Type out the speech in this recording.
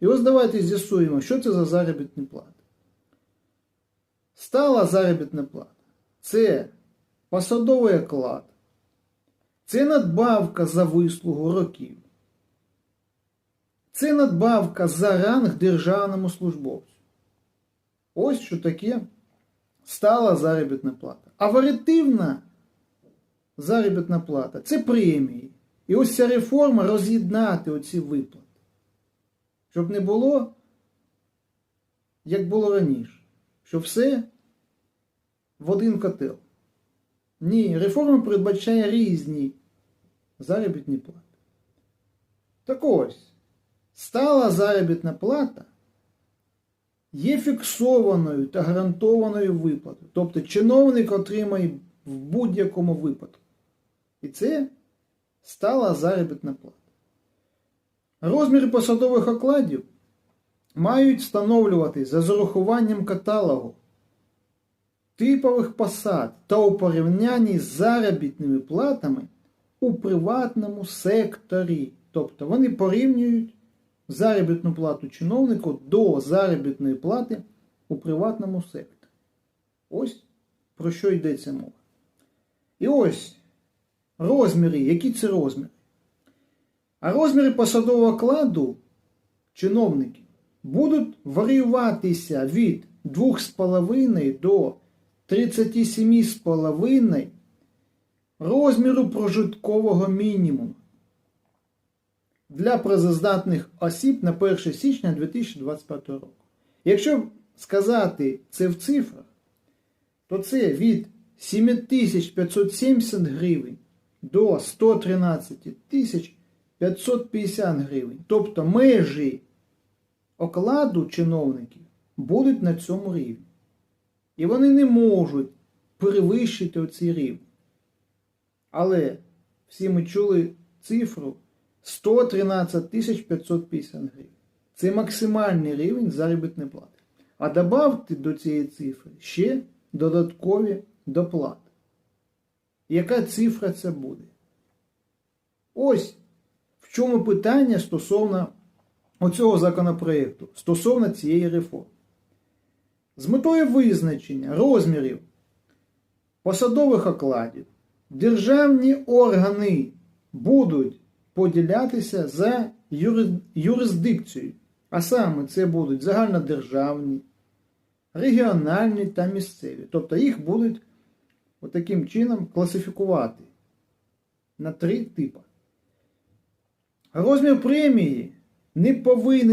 І ось давайте з'ясуємо, що це за заробітні плати. Стала заробітна плата. Це посадовий оклад. Це надбавка за вислугу років. Це надбавка за ранг державному службовцю. Ось що таке стала заробітна плата. А заробітна плата це премії. І ось ця реформа роз'єднати оці виплати. Щоб не було, як було раніше, що все в один котел. Ні, реформа передбачає різні заробітні плати. Так ось, стала заробітна плата є фіксованою та гарантованою виплатою. Тобто чиновник отримає в будь-якому випадку. І це стала заробітна плата. Розміри посадових окладів мають встановлюватись за зарахуванням каталогу типових посад та у порівнянні з заробітними платами у приватному секторі. Тобто вони порівнюють заробітну плату чиновнику до заробітної плати у приватному секторі. Ось про що йдеться мова. І ось розміри, які це розміри. А розміри посадового окладу чиновників будуть варіюватися від 2,5 до 37,5 розміру прожиткового мінімуму для працездатних осіб на 1 січня 2025 року. Якщо сказати це в цифрах, то це від 7570 гривень до 113 тисяч 550 гривень. Тобто межі окладу чиновників будуть на цьому рівні. І вони не можуть перевищити оцей рівень. Але всі ми чули цифру 113 тисяч 550 гривень. Це максимальний рівень заробітної плати. А добавте до цієї цифри ще додаткові доплати. Яка цифра це буде? Ось чому питання стосовно оцього законопроєкту, стосовно цієї реформи. З метою визначення розмірів посадових окладів державні органи будуть поділятися за юри- юрисдикцією. А саме це будуть загальнодержавні, регіональні та місцеві. Тобто їх будуть таким чином класифікувати на три типи. Розмір премії не повинен